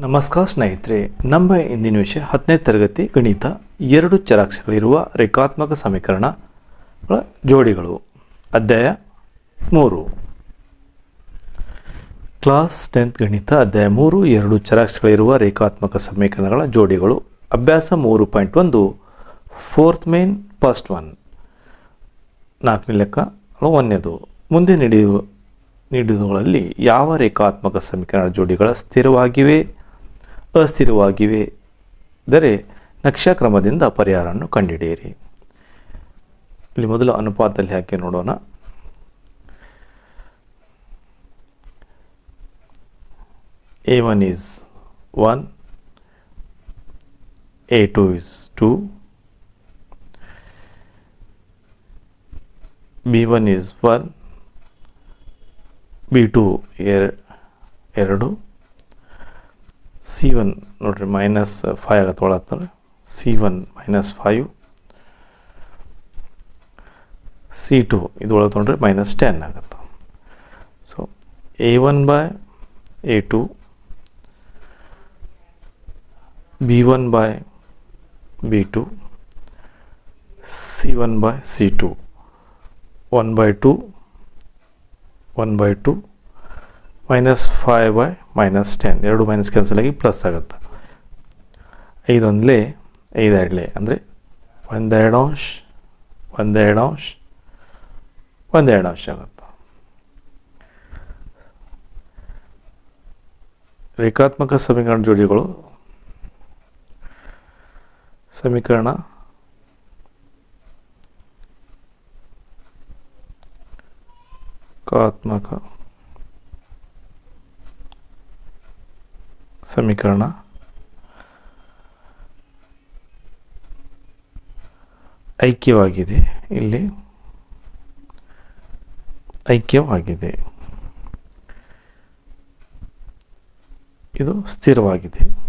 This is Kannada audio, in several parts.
ನಮಸ್ಕಾರ ಸ್ನೇಹಿತರೆ, ನಮ್ಮ ಇಂದಿನ ವಿಷಯ ಹತ್ತನೇ ತರಗತಿ ಗಣಿತ ಎರಡು ಚರಾಕ್ಷರಗಳಿರುವ ರೇಖಾತ್ಮಕ ಸಮೀಕರಣಗಳ ಜೋಡಿಗಳು. ಅಧ್ಯಾಯ ಮೂರು. ಕ್ಲಾಸ್ ಟೆಂತ್ ಗಣಿತ ಅಧ್ಯಾಯ ಮೂರು, ಎರಡು ಚರಾಕ್ಷರಗಳಿರುವ ರೇಖಾತ್ಮಕ ಸಮೀಕರಣಗಳ ಜೋಡಿಗಳು. ಅಭ್ಯಾಸ ಮೂರು ಪಾಯಿಂಟ್ ಒಂದು, ಫೋರ್ತ್ ಮೇನ್, ಫಸ್ಟ್ ಒನ್. ನಾಲ್ಕನೇ ಲೆಕ್ಕ, ಒಂದನೇದು. ಮುಂದೆ ನೀಡಿದ ನೀಡಿದವುಗಳಲ್ಲಿ ಯಾವ ರೇಖಾತ್ಮಕ ಸಮೀಕರಣ ಜೋಡಿಗಳ ಸ್ಥಿರವಾಗಿವೆ? ಅಸ್ಥಿರವಾಗಿವೆ. ದರೆ ನಕ್ಷಕ್ರಮದಿಂದ ಪರಿಹಾರವನ್ನು ಕಂಡುಹಿಡಿಯಿರಿ ಇಲ್ಲಿ ಮೊದಲು ಅನುಪಾತದಲ್ಲಿ ಹಾಕಿ ನೋಡೋಣ. A one is one A two is two B one is one B two ಎರಡು ಸಿ ಒನ್ ನೋಡ್ರಿ ಮೈನಸ್ ಫೈವ್ ಆಗತ್ತೆ ಒಳತ್ತಂದ್ರೆ C one minus five C two ಇದು ಒಳಗೆ ತೊಗೊಂಡ್ರೆ ಮೈನಸ್ ಟೆನ್ ಆಗುತ್ತೆ so A one by A two B one by B two C one by C two one by two one by two minus five by minus ten ಎರಡು ಮೈನಸ್ ಕ್ಯಾನ್ಸಲ್ ಆಗಿ ಪ್ಲಸ್ ಆಗುತ್ತೆ. ಐದೊಂದಲೇ, ಐದೆರಡಲೆ ಅಂದರೆ ಒಂದೆರಡು ಅಂಶ ಒಂದೆರಡು ಅಂಶ ಒಂದೆರಡು ಅಂಶ ಆಗುತ್ತೆ. ರೇಖಾತ್ಮಕ ಸಮೀಕರಣ ಜೋಡಿಗಳು. ಸಮೀಕರಣ ಕಾತ್ಮಕ ಸಮೀಕರಣ. ಐಕ್ಯವಾಗಿದೆ. ಇಲ್ಲಿ ಐಕ್ಯವಾಗಿದೆ. ಇದು ಸ್ಥಿರವಾಗಿದೆ.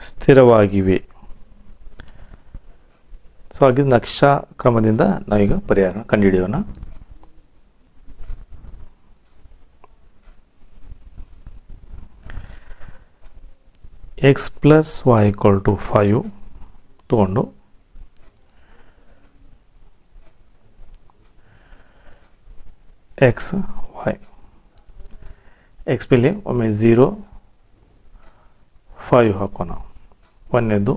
ಸ್ಥಿರವಾಗಿವೆ. ಸೊ ಹಾಗಿದ್ದ ನಕ್ಷಾ ಕ್ರಮದಿಂದ ನಾವೀಗ ಪರಿಹಾರ ಕಂಡುಹಿಡಿಯೋಣ. X plus y equal to five ತಗೊಂಡು. ಎಕ್ಸ್ ವೈ ಎಕ್ಸ್ ಪಿಲಿ ಒಮ್ಮೆ ಝೀರೋ ಫೈವ್ ಹಾಕೋಣ. ಒಂದನೇದು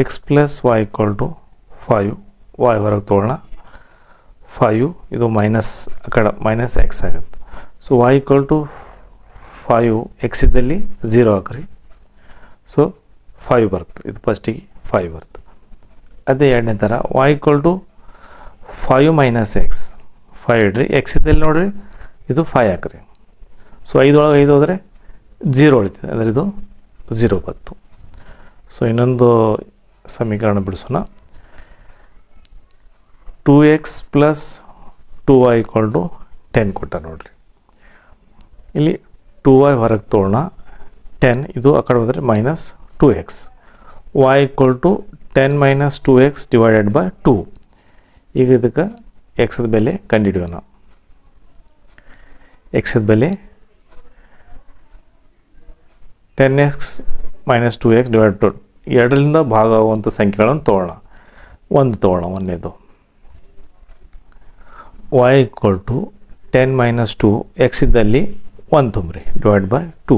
x plus y equal to five y ಹೊರಗೆ ತೊಗೊಳ್ಳೋಣ ಫೈವ್ ಇದು ಮೈನಸ್ ಆ ಕಡೆ ಮೈನಸ್ ಎಕ್ಸ್ ಆಗುತ್ತೆ. So y equal to five x ಇದ್ದಲ್ಲಿ ಝೀರೋ ಹಾಕ್ರಿ. ಸೊ ಫೈವ್ ಬರುತ್ತೆ. ಇದು ಫಸ್ಟಿಗೆ ಫೈವ್ ಬರುತ್ತೆ. ಅದೇ ಎರಡನೇ ಥರ y equal to five minus x five ಇಡ್ರಿ. ಎಕ್ಸ್ ಇದ್ದಲ್ಲಿ ನೋಡಿರಿ, ಇದು ಫೈವ್ ಹಾಕ್ರಿ. ಸೊ ಐದೊಳಗೆ ಐದು ಹೋದರೆ ಜೀರೋ ಉಳಿತದೆ. ಅಂದರೆ ಇದು ಝೀರೋ ಬತ್ತು ಸೊ ಇನ್ನೊಂದು ಸಮೀಕರಣ ಬಿಡಿಸೋಣ. Two x plus two y equal to ten ಕೊಟ್ಟ ನೋಡಿರಿ. ಇಲ್ಲಿ ಟೂ ವೈ ಹೊರಗೆ ತೊಗೊಳ್ಳೋಣ ಟೆನ್ ಇದು ಆ ಕಡೆ ಹೋದರೆ minus two x y equal to ten minus two x divided by two ಈಗ ಇದಕ್ಕೆ ಎಕ್ಸದ ಬೆಲೆ ಕಂಡುಹಿಡಿಯೋಣ. ಎಕ್ಸದ ಬೆಲೆ ten x minus two x divide two ಎರಡರಿಂದ ಭಾಗ ಆಗುವಂಥ ಸಂಖ್ಯೆಗಳನ್ನು ತೊಗೊಳ್ಳೋಣ ಒಂದು ತೊಗೊಳ್ಳೋಣ ಒಂದನೇದು. Y equal to ten minus two x ಇದ್ದಲ್ಲಿ ಒನ್ ತುಂಬ್ರಿ ಡಿವೈಡ್ ಬೈ ಟು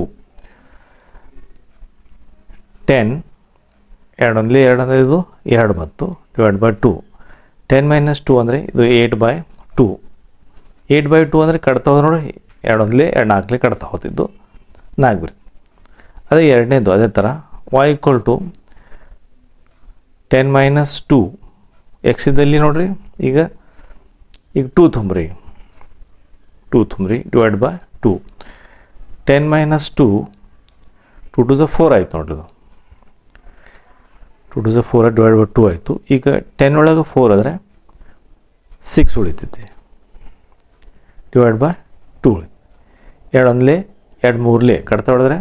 ಟೆನ್ ಎರಡೊಂದಲಿ ಎರಡು ಅಂದರೆ ಇದು ಎರಡು ಬಂತು divide by two ten minus two ಅಂದರೆ ಇದು eight by two eight by two ಅಂದರೆ ಕಡ್ತಾ ಹೋದ್ರೆ ನೋಡಿ ಎರಡೊಂದಲಿ ಎರಡು ನಾಲ್ಕಲಿ ಕಡ್ತಾ ಹೋತಿದ್ದು ನಾಲ್ಕು ಬಿಡ್ತು ಅದೇ ಎರಡನೇದು, ಅದೇ ಥರ y equal to ten minus two x ಇದ್ದಲ್ಲಿ ನೋಡ್ರಿ, ಈಗ ಈಗ ಟೂ ತುಂಬ್ರಿ. Two ತುಂಬ್ರಿ divide by two ten minus two two two ಝ four ಆಯ್ತು ನೋಡ್ರಿ ಅದು ಟು ಟು ಝ ಫೋರ್ ಡಿವೈಡ್ ಬೈ ಟೂ ಆಯಿತು. ಈಗ ಟೆನ್ ಒಳಗೆ ಫೋರ್ ಆದರೆ ಸಿಕ್ಸ್ ಉಳಿತೈತಿ. ಡಿವೈಡ್ ಬೈ ಟೂ ಉಳಿತು ಎರಡು ಒಂದ್ಲೆ, ಎರಡು ಮೂರ್ಲೆ. ಕಡ್ತಾ ಹೊಡೆದ್ರೆ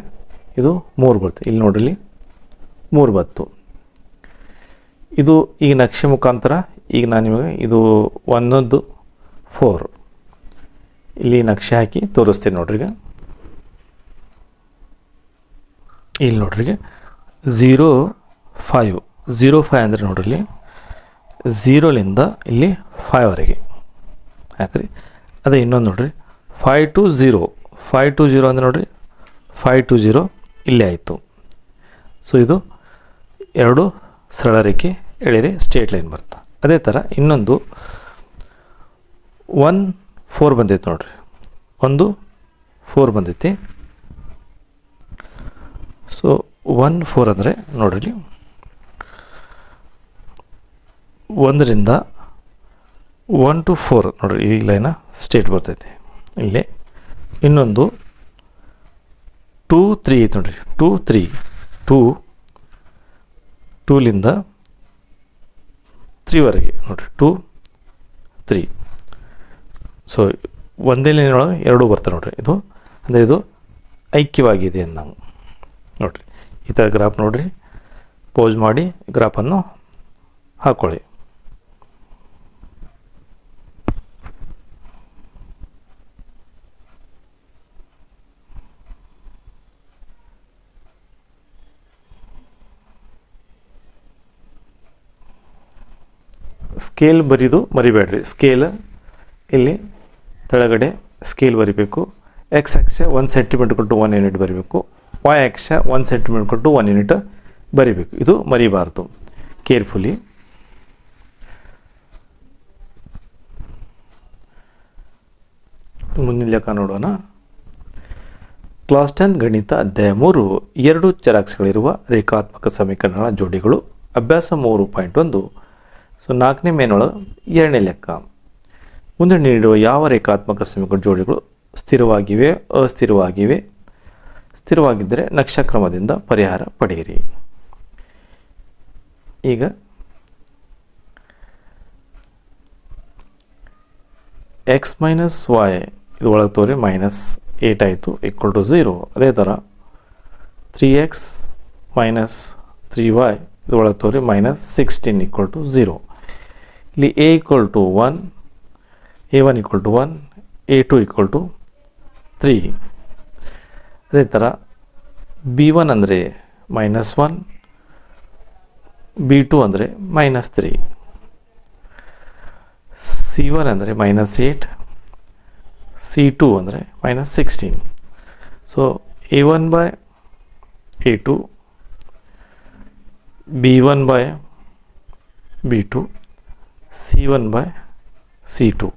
ಇದು ಮೂರು ಬರ್ತದೆ ಇಲ್ಲಿ ನೋಡ್ರಿ ಮೂರು ಬತ್ತು. ಇದು ಈಗ ನಕ್ಷೆ ಮುಖಾಂತರ ಈಗ ನಾನು ನಿಮಗೆ ಇದು ಒಂದೊಂದು ಫೋರ್ ಇಲ್ಲಿ ನಕ್ಷೆ ಹಾಕಿ ತೋರಿಸ್ತೀನಿ ನೋಡ್ರಿ ಈಗ. ಇಲ್ಲಿ ನೋಡ್ರಿ ಝೀರೋ ಫೈವ್ ಝೀರೋ ಫೈವ್ ಅಂದರೆ ನೋಡ್ರಿ ಇಲ್ಲಿ. ಝೀರೋಲಿಂದ ಇಲ್ಲಿ ಫೈವ್ವರೆಗೆ ಯಾಕ್ರಿ? ಅದೇ ಇನ್ನೊಂದು ನೋಡ್ರಿ. Five two zero five two zero ಅಂದರೆ ನೋಡ್ರಿ. ಫೈವ್ ಟು ಝೀರೋ ಇಲ್ಲೇ ಆಯಿತು. ಸೊ ಇದು ಎರಡು ಸರಳ ರೇಖೆ ಎಳೆರೆ ಸ್ಟೇಟ್ ಲೈನ್ ಬರ್ತದೆ ಅದೇ ಥರ ಇನ್ನೊಂದು ಒನ್ ಫೋರ್ ಬಂದೈತೆ ನೋಡಿರಿ. ಒಂದು ಫೋರ್ ಬಂದೈತಿ. ಸೊ ಒನ್ ಫೋರ್ ಅಂದರೆ ನೋಡಿರಿ ಒಂದರಿಂದ ಒನ್ ಟು ಫೋರ್ ನೋಡಿರಿ, ಈ ಲೈನ ಸ್ಟೇಟ್ ಬರ್ತೈತಿ. ಇಲ್ಲಿ ಇನ್ನೊಂದು ಟೂ ತ್ರೀ ಐತೆ ನೋಡಿರಿ. ಟೂ ತ್ರೀ ಟೂ ಟೂಲಿಂದ ತ್ರೀವರೆಗೆ ನೋಡಿರಿ ಟೂ ತ್ರೀ ಸೊ ಒಂದೇ ಲೈನೊಳಗೆ ಎರಡೂ ಬರ್ತಾರೆ ನೋಡಿರಿ, ಇದು. ಅಂದರೆ ಇದು ಐಕ್ಯವಾಗಿದೆ ನಾವು ನೋಡಿರಿ, ಈ ಥರ ಗ್ರಾಫ್ ನೋಡಿರಿ. ಪೋಸ್ ಮಾಡಿ ಗ್ರಾಫನ್ನು ಹಾಕ್ಕೊಳ್ಳಿ ಸ್ಕೇಲ್ ಬರೀದು ಮರಿಬೇಡ್ರಿ. ಸ್ಕೇಲ್ ಇಲ್ಲಿ ಕೆಳಗಡೆ ಸ್ಕೇಲ್ ಬರಿಬೇಕು. ಎಕ್ಸ್ ಅಕ್ಷ ಒನ್ ಸೆಂಟಿಮೀಟ್ರ್ ಕೊಟ್ಟು ಒನ್ ಯೂನಿಟ್ ಬರಿಬೇಕು. ವಾಯ್ ಅಕ್ಷ ಒನ್ ಸೆಂಟಿಮೀಟ್ರ್ ಕೊಟ್ಟು ಒನ್ ಯೂನಿಟ್ ಬರಿಬೇಕು. ಇದು ಮರಿಬಾರ್ದು. ಕೇರ್ಫುಲಿ ಮುಂದಿನ ಲೆಕ್ಕ ನೋಡೋಣ. ಕ್ಲಾಸ್ ಟೆನ್ ಗಣಿತ ಅಧ್ಯಾಯ ಮೂರು. ಎರಡು ಚರಾಕ್ಷಗಳಿರುವ ರೇಖಾತ್ಮಕ ಸಮೀಕರಣಗಳ ಜೋಡಿಗಳು. ಅಭ್ಯಾಸ ಮೂರು ಪಾಯಿಂಟ್ ಒಂದು. ಸೊ ನಾಲ್ಕನೇ ಮೇನೊಳ ಎರಡನೇ ಲೆಕ್ಕ. ಮುಂದೆ ನೀಡಿರುವ ಯಾವ ರೇಖಾತ್ಮಕ ಸಮೀಕರಣ ಜೋಡಿಗಳು ಸ್ಥಿರವಾಗಿವೆ, ಅಸ್ಥಿರವಾಗಿವೆ? ಸ್ಥಿರವಾಗಿದ್ದರೆ ನಕ್ಷಕ್ರಮದಿಂದ ಪರಿಹಾರ ಪಡೆಯಿರಿ. ಈಗ ಎಕ್ಸ್ ಮೈನಸ್ ವೈ ಇದು ಒಳಗೆ ತೋರಿ ಮೈನಸ್ ಏಟ್ ಆಯಿತು ಈಕ್ವಲ್ ಟು ಝೀರೋ ಅದೇ ಥರ three x minus three y ಇದು ಒಳಗೆ ತೋರಿ minus sixteen equal to zero ಇಲ್ಲಿ a equal to one a one equal to one a two equal to three ಅದೇ ಥರ ಬಿ ಒನ್ ಅಂದರೆ ಮೈನಸ್ ಒನ್ ಬಿ ಟು ಅಂದರೆ ಮೈನಸ್ ತ್ರೀ ಸಿ ಒನ್ ಅಂದರೆ ಮೈನಸ್ ಏಟ್ ಸಿ ಟು ಅಂದರೆ minus sixteen so a one by a two b one by b two c one by c two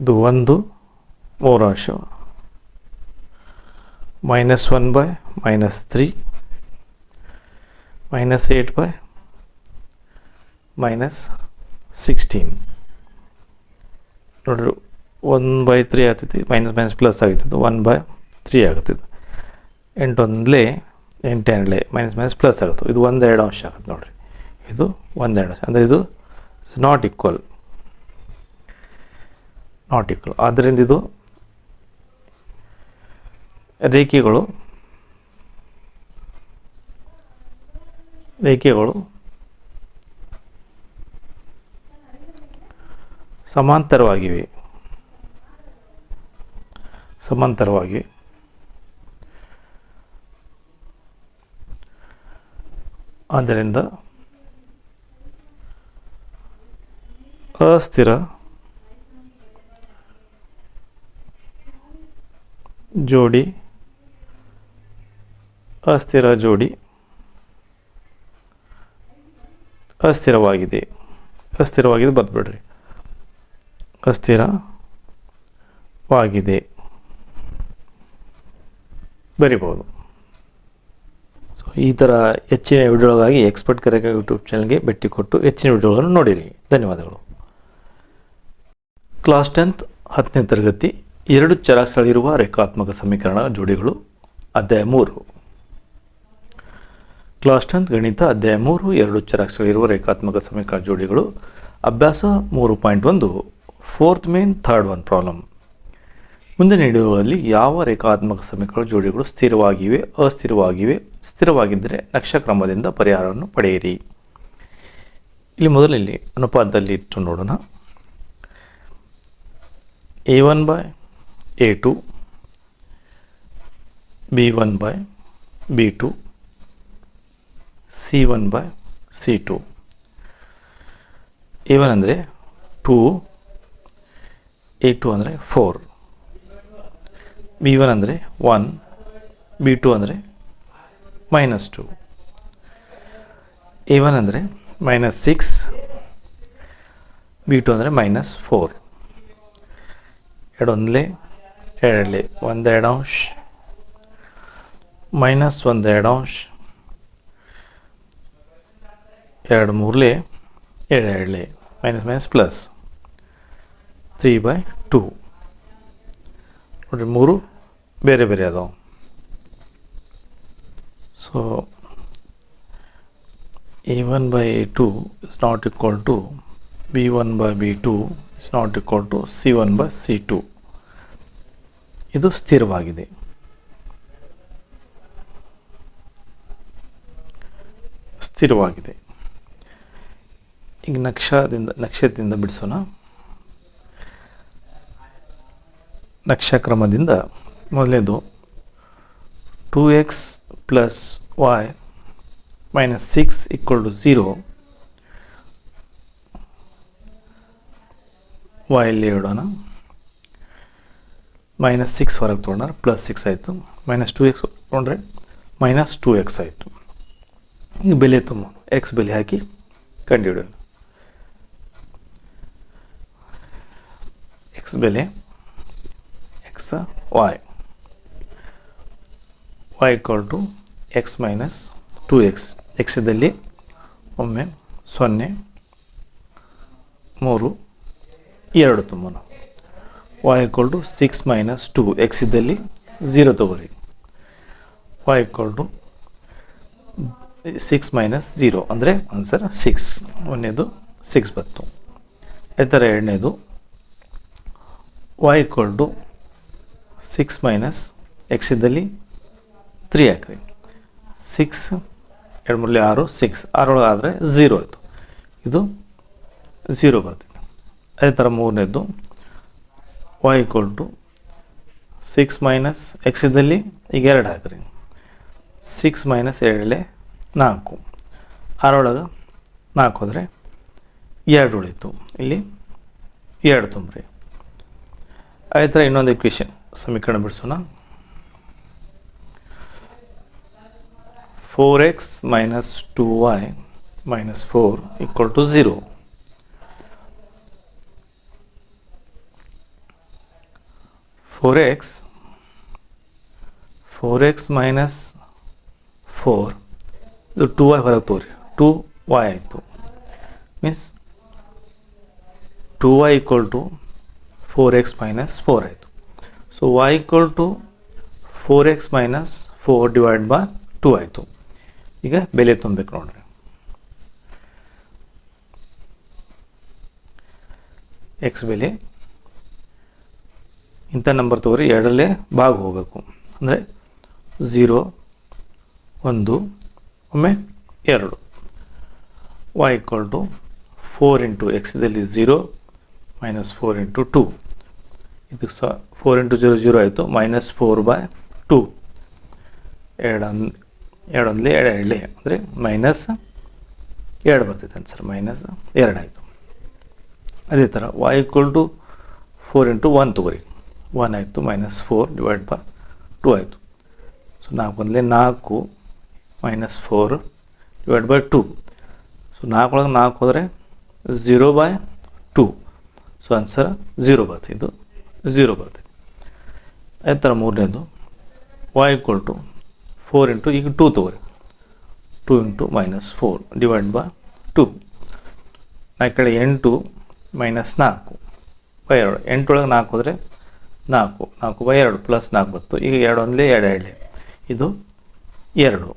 ಇದು ಒಂದು ಮೂರಾಂಶ. Minus one by minus three. Minus eight by minus sixteen. ನೋಡ್ರಿ, ಒನ್ ಬೈ ತ್ರೀ ಆಗ್ತೈತಿ, ಮೈನಸ್ ಮೈನಸ್ ಪ್ಲಸ್ ಆಗ್ತದೆ ಒನ್ ಬೈ ತ್ರೀ ಆಗ್ತದೆ ಎಂಟೊಂದಲೇ ಎಂಟೆರಡಲೆ ಮೈನಸ್ ಮೈನಸ್ ಪ್ಲಸ್ ಆಗುತ್ತೆ ಇದು ಒಂದೆರಡು ಅಂಶ ಆಗುತ್ತೆ ನೋಡಿರಿ. ಇದು ಒಂದೆರಡು ಅಂಶ. ಅಂದರೆ ಇದು ನಾಟ್ ಈಕ್ವಲ್ ನಾಟ್ ಈಕ್ವಲ್ ಆದ್ದರಿಂದ ಇದು ರೇಖೆಗಳು ರೇಖೆಗಳು ಸಮಾಂತರವಾಗಿವೆ. ಸಮಾಂತರವಾಗಿವೆ. ಆದ್ದರಿಂದ ಅಸ್ಥಿರ ಜೋಡಿ ಅಸ್ಥಿರ ಜೋಡಿ ಅಸ್ಥಿರವಾಗಿದೆ. ಅಸ್ಥಿರವಾಗಿದೆ ಬರ್ಬಿಡ್ರಿ ಅಸ್ಥಿರವಾಗಿದೆ. ಬರಿಬೋದು ಈ ಥರ ಹೆಚ್ಚಿನ ವಿಡಿಯೋಗಳಿಗಾಗಿ ಎಕ್ಸ್ಪರ್ಟ್ ಕರೆಕ ಯೂಟ್ಯೂಬ್ ಚಾನಲ್ಗೆ ಭೇಟಿ ಕೊಟ್ಟು ಹೆಚ್ಚಿನ ವಿಡಿಯೋಗಳನ್ನು ನೋಡಿರಿ. ಧನ್ಯವಾದಗಳು. ಕ್ಲಾಸ್ ಟೆಂತ್ ಹತ್ತನೇ ತರಗತಿ, ಎರಡು ಚರಾಸಳಿರುವ ರೇಖಾತ್ಮಕ ಸಮೀಕರಣ ಜೋಡಿಗಳು, ಅಧ್ಯಾಯ ಮೂರು. ಕ್ಲಾಸ್ ಟೆಂತ್ ಗಣಿತ, ಅಧ್ಯಾಯ ಮೂರು, ಎರಡು ಚರಾಸಳಿರುವ ರೇಖಾತ್ಮಕ ಸಮೀಕರಣ ಜೋಡಿಗಳು, ಅಭ್ಯಾಸ ಮೂರು ಪಾಯಿಂಟ್ ಒಂದು fourth main third one problem ಮುಂದಿನ ನೀಡುವಲ್ಲಿ ಯಾವ ರೇಖಾತ್ಮಕ ಸಮೀಕರಣ ಜೋಡಿಗಳು ಸ್ಥಿರವಾಗಿವೆ, ಅಸ್ಥಿರವಾಗಿವೆ? ಸ್ಥಿರವಾಗಿದ್ದರೆ ನಕ್ಷಕ್ರಮದಿಂದ ಪರಿಹಾರವನ್ನು ಪಡೆಯಿರಿ. ಇಲ್ಲಿ ಮೊದಲಲ್ಲಿ ಅನುಪಾತದಲ್ಲಿ ಇಟ್ಟು ನೋಡೋಣ. A one by a two b one by b two c one by c two a one ಅಂದರೆ ಟೂ ಎ ಟು ಅಂದರೆ ಫೋರ್ ಬಿ ಒನ್ ಅಂದರೆ ಒನ್ ಬಿ ಟು ಅಂದರೆ ಮೈನಸ್ ಟು ಎ ಒನ್ ಅಂದರೆ ಮೈನಸ್ ಸಿಕ್ಸ್ ಬಿ ಟು ಅಂದರೆ ಮೈನಸ್ ಫೋರ್ ಎರಡೊಂದಲೇ, ಎರಡಲೇ ಒಂದು ಎರಡು ಅಂಶ ಮೈನಸ್ ಒಂದು ಎರಡು ಅಂಶ, ಎರಡು ಮೂರಲೇ ಎರಡು minus minus plus three by two ನೋಡಿರಿ ಮೂರು ಬೇರೆ ಬೇರೆ ಅದಾವೆ. So a one by a two is not equal to b one by b two is not equal to c one by c two ಇದು ಸ್ಥಿರವಾಗಿದೆ. ಸ್ಥಿರವಾಗಿದೆ. ಈಗ ನಕ್ಷದಿಂದ, ನಕ್ಷತ್ರದಿಂದ ಬಿಡಿಸೋಣ. ನಕ್ಷಕ್ರಮದಿಂದ ಮೊದಲನೇದು two x plus y minus six equal to zero ವಾಯಲ್ಲಿ ಇಡೋಣ ಮೈನಸ್ ಸಿಕ್ಸ್ ಹೊರಗೆ ತೊಗೊಂಡ್ರೆ ಪ್ಲಸ್ ಸಿಕ್ಸ್ ಆಯಿತು. ಮೈನಸ್ ಟು ಎಕ್ಸ್ ತೊಗೊಂಡ್ರೆ ಮೈನಸ್ ಟೂ ಎಕ್ಸ್ ಆಯಿತು. ಈಗ ಬೆಲೆ ತುಂಬ. ಎಕ್ಸ್ ಬೆಲೆ ಹಾಕಿ ಕಂಡುಹಿಡಿಯೋಣ. ಎಕ್ಸ್ ಬೆಲೆ x y y equal to x minus two x ಎಕ್ಸದಲ್ಲಿ ಒಮ್ಮೆ ಸೊನ್ನೆ, ಮೂರು, ಎರಡು ತುಂಬೋಣ. Y equal to six minus two x zero ತಗೋರಿ. Y equal to six minus zero ಅಂದರೆ ಆನ್ಸರ್ ಸಿಕ್ಸ್ ಒಂದನೇದು ಸಿಕ್ಸ್ ಬಂತು. ಈ ಥರ ಎರಡನೇದು y equal to six minus x ಇದ್ದಲ್ಲಿ ತ್ರೀ ಹಾಕ್ರಿ. ಸಿಕ್ಸ್, ಎರಡು ಮೂರಲ್ಲಿ ಆರು, ಸಿಕ್ಸ್. ಆರೊಳಗಾದರೆ ಝೀರೋ ಆಯಿತು. ಇದು ಝೀರೋ ಬರ್ತಿತ್ತು ಅದೇ ಥರ ಮೂರನೇದು y equal to six minus x ಇದ್ದಲ್ಲಿ ಈಗ ಎರಡು ಹಾಕ್ರಿ. ಸಿಕ್ಸ್ ಮೈನಸ್ ಎರಡಲೆ ನಾಲ್ಕು. ಆರೊಳಗೆ ನಾಲ್ಕು ಹೋದರೆ ಎರಡು ಉಳಿತು. ಇಲ್ಲಿ ಎರಡು ತುಂಬ್ರಿ. ಅದೇ ಥರ ಇನ್ನೊಂದು ಇಕ್ವೇಷನ್ ಸಮೀಕರಣ ಬಿಡಿಸೋಣ four x minus two y minus four equal to zero four x four x minus four ಇದು ಟು ವೈ ಹೊರಗೆ ತೋರಿ ಟು ವೈ ಆಯಿತು means two y equal to four x minus four ಆಯಿತು so y equal to four x minus four divide by two ಆಯಿತು. ಈಗ ಬೆಲೆ ತುಂಬಬೇಕು ನೋಡ್ರಿ. ಎಕ್ಸ್ ಬೆಲೆ ಇಂಥ ನಂಬರ್ ತಗೋರಿ, ಎರಡರಲ್ಲೇ ಭಾಗ ಹೋಗಬೇಕು ಅಂದರೆ ಝೀರೋ ಒಂದು, ಒಮ್ಮೆ ಎರಡು. Y equal to four into x ಇದರಲ್ಲಿ zero minus four into two ಇದು ಸ ಫೋರ್ ಇಂಟು ಜೀರೋ ಜೀರೋ ಆಯಿತು. ಮೈನಸ್ ಫೋರ್ ಬೈ ಟು ಎರಡೊಂದು ಎರಡೊಂದಲೇ ಎರಡು ಎರಡಲಿ ಅಂದರೆ ಮೈನಸ್ ಎರಡು ಬರ್ತೈತೆ ಆನ್ಸರ್ ಮೈನಸ್ ಎರಡು ಆಯಿತು. ಅದೇ ಥರ y equal to four into one ತೊಗೊರಿ. ಒನ್ ಆಯಿತು minus four divide by two ಆಯಿತು. ಸೊ ನಾಲ್ಕು ಒಂದಲೇ ನಾಲ್ಕು minus four divide by two so ನಾಲ್ಕು ಒಳಗೆ ನಾಲ್ಕು ಹೋದರೆ zero by two so answer zero ಬರ್ತಿದ್ದು zero ಬರುತ್ತೆ. ಅದೇ ಥರ ಮೂರನೇದು y equal to four into ಈಗ ಟೂ ತೊಗೊರಿ. Two into minus four divide by two ಆ ಕಡೆ ಎಂಟು ಮೈನಸ್ ನಾಲ್ಕು ಬೈ ಎರಡು. ಎಂಟೊಳಗೆ ನಾಲ್ಕು ಹೋದರೆ ನಾಲ್ಕು. ನಾಲ್ಕು ಬೈ ಎರಡು ಪ್ಲಸ್ ನಾಲ್ಕು ಬತ್ತು. ಈಗ ಎರಡು ಒಂದಲೇ ಎರಡು ಎರಡೇ ಇದು ಎರಡು.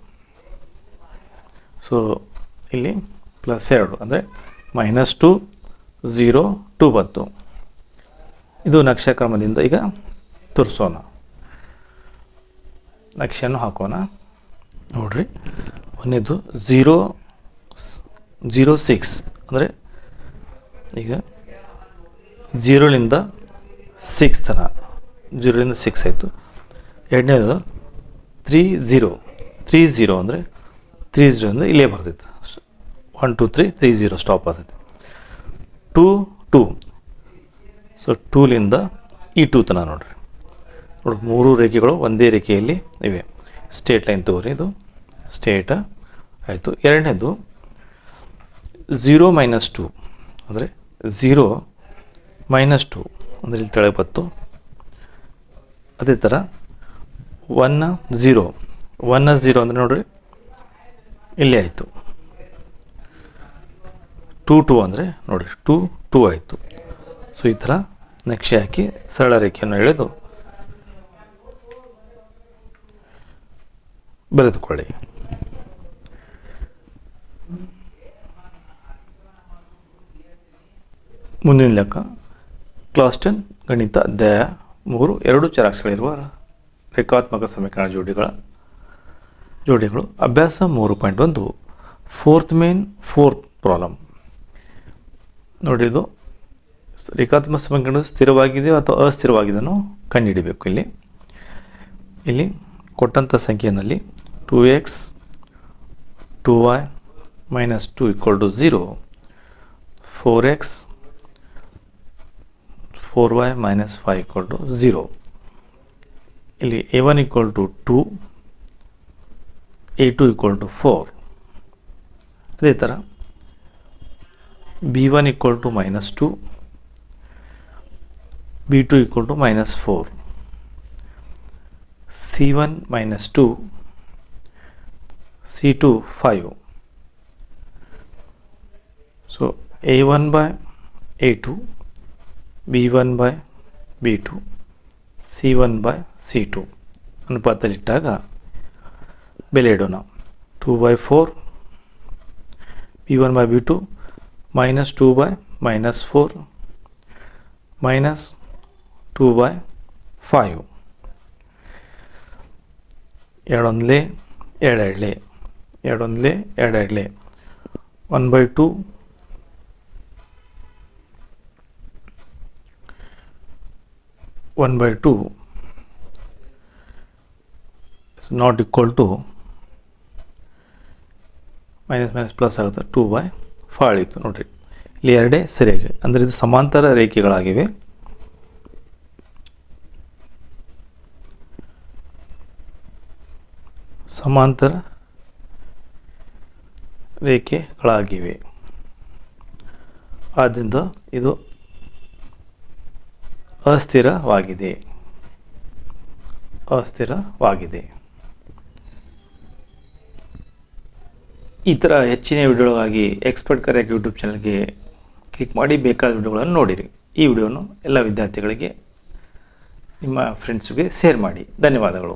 ಸೊ ಇಲ್ಲಿ ಪ್ಲಸ್ ಎರಡು ಅಂದರೆ ಮೈನಸ್ ಟು ಝೀರೋ ಟು ಬಂತು ಇದು ನಕ್ಷಕ್ರಮದಿಂದ ಈಗ ತುರ್ಸೋಣ. ನಕ್ಷೆಯನ್ನು ಹಾಕೋಣ. ನೋಡ್ರಿ, ಒಂದೇದು ಝೀರೋ ಝೀರೋ ಸಿಕ್ಸ್ ಅಂದರೆ ಈಗ ಝೀರೋಲಿಂದ ಸಿಕ್ಸ್ ತನ ಝೀರೋಲಿಂದ ಸಿಕ್ಸ್ ಆಯಿತು. ಎರಡನೇದು ತ್ರೀ ಝೀರೋ ತ್ರೀ ಝೀರೋ ಅಂದರೆ ತ್ರೀ ಝೀರೋ ಅಂದರೆ ಇಲ್ಲೇ ಬರ್ತೈತೆ. One two three three zero stop ಆಗ್ತೈತೆ ಟೂ ಟೂ ಸೊ ಟೂಲಿಂದ ಈ ಟೂ ತನ ನೋಡ್ರಿ. ನೋಡಿ, ಮೂರು ರೇಖೆಗಳು ಒಂದೇ ರೇಖೆಯಲ್ಲಿ ಇವೆ. ಸ್ಟೇಟ್ ಲೈನ್ ತಗೋರಿ ಇದು. ಸ್ಟೇಟ ಆಯಿತು. ಎರಡನೇದು ಝೀರೋ ಮೈನಸ್ ಟು ಅಂದರೆ ಝೀರೋ ಮೈನಸ್ ಟು ಅಂದರೆ ಇಲ್ಲಿ ತೆಳಗೆ ಬತ್ತು. ಅದೇ ಥರ ಒನ್ ಝೀರೋ ಒನ್ ಝೀರೋ ಅಂದರೆ ನೋಡ್ರಿ, ಇಲ್ಲೇ ಆಯಿತು. ಟೂ ಟೂ ಅಂದರೆ ನೋಡಿರಿ ಟೂ ಟೂ ಆಯಿತು. ಸೊ ಈ ಥರ ನಕ್ಷೆ ಹಾಕಿ ಸರಳ ರೇಖೆಯನ್ನು ಎಳೆದು ಬರೆದುಕೊಳ್ಳಿ. ಮುಂದಿನ ಲೆಕ್ಕ. ಕ್ಲಾಸ್ ಟೆನ್, ಗಣಿತ, ಅಧ್ಯಾಯ ಮೂರು, ಎರಡು ಚರಾಕ್ಷಗಳಿರುವ ರೇಖಾತ್ಮಕ ಸಮೀಕರಣ ಜೋಡಿಗಳ ಜೋಡಿಗಳು. ಅಭ್ಯಾಸ ಮೂರು ಪಾಯಿಂಟ್ ಒಂದು ಫೋರ್ತ್ ಮೇನ್ ಫೋರ್ತ್ ಪ್ರಾಬ್ಲಮ್ ನೋಡಿದ್ದು ರೇಖಾತ್ಮಕ ಸಮೀಕರಣ ಸ್ಥಿರವಾಗಿದೆಯೋ ಅಥವಾ ಅಸ್ಥಿರವಾಗಿದೆಯೋ ಕಂಡುಹಿಡಿಬೇಕು ಇಲ್ಲಿ. ಇಲ್ಲಿ ಕೊಟ್ಟಂಥ ಸಂಖ್ಯೆಯಲ್ಲಿ two x two y minus two equal to zero four x four y minus five equal to zero ಇಲ್ಲಿ a one equal to two a two equal to four ಅದೇ ಥರ b one equal to minus two b two equal to minus four c one minus two c two five so a one by a two b one by b two c one by c two ಅನುಪಾತದಲ್ಲಿಟ್ಟಾಗ ಬೆಲೆ ಇಡೋಣ two by four b one by b two minus two by minus four minus two by five ಎರಡೊಂದಲೇ ಎರಡೆರಡಲೆ. ಎರಡೊಂದಲೇ ಎರಡೆರಡಲೆ. One by two one by two not equal to minus minus plus ಆಗುತ್ತೆ. ಟೂ ಬೈ ಫೈವ್ ಇತ್ತು ನೋಡಿರಿ. ಇಲ್ಲಿ ಎರಡೇ ಸರಿಯಾಗಿ ಅಂದರೆ ಇದು ಸಮಾಂತರ ರೇಖೆಗಳಾಗಿವೆ. ಸಮಾಂತರ ರೇಖೆಗಳಾಗಿವೆ. ಆದ್ದರಿಂದ ಇದು ಅಸ್ಥಿರವಾಗಿದೆ. ಅಸ್ಥಿರವಾಗಿದೆ. ಈ ಥರ ಹೆಚ್ಚಿನ ವಿಡಿಯೋಗಳಿಗಾಗಿ ಎಕ್ಸ್ಪರ್ಟ್ ಕರೆಕ್ಟ್ ಯೂಟ್ಯೂಬ್ ಚಾನಲ್ಗೆ ಕ್ಲಿಕ್ ಮಾಡಿ ಬೇಕಾದ ವಿಡಿಯೋಗಳನ್ನು ನೋಡಿರಿ. ಈ ವಿಡಿಯೋನು ಎಲ್ಲ ವಿದ್ಯಾರ್ಥಿಗಳಿಗೆ ನಿಮ್ಮ ಫ್ರೆಂಡ್ಸ್ಗೆ ಶೇರ್ ಮಾಡಿ. ಧನ್ಯವಾದಗಳು.